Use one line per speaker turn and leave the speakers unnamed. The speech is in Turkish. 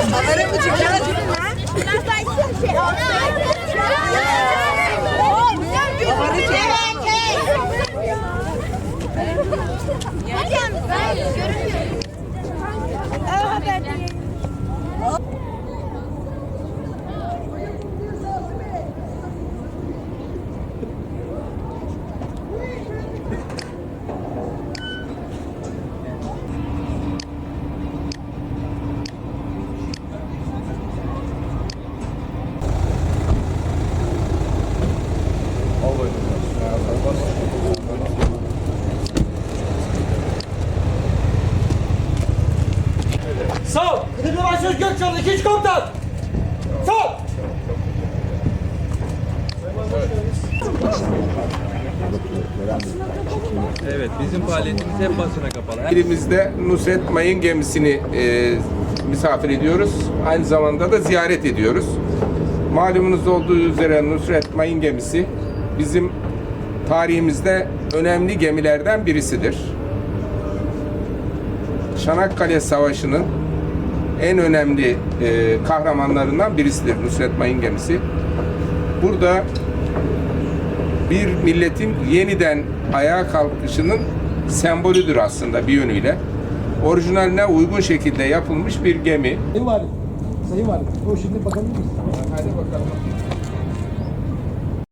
Kamera mı çıkacağız? Biraz daha istiyorum şey. Kamera çek. Hocam ben görünmüyorum. Evet, ben
Sağ ol. Kıdemli Başçavuş Gökçen'in ikinci komutan. Sağ ol.
Evet, bizim faaliyetimiz hep basına kapalı.
Elimizde Nusret Mayın gemisini e, misafir ediyoruz. Aynı zamanda da ziyaret ediyoruz. Malumunuz olduğu üzere Nusret Mayın gemisi bizim tarihimizde önemli gemilerden birisidir. Çanakkale Savaşı'nın en önemli e, kahramanlarından birisidir Nusret Mayın gemisi. Burada bir milletin yeniden ayağa kalkışının sembolüdür aslında bir yönüyle. Orijinaline uygun şekilde yapılmış bir gemi.
Sayın Valim, Sayın Valim, o şimdi bakabilir miyiz?
Hadi bakalım.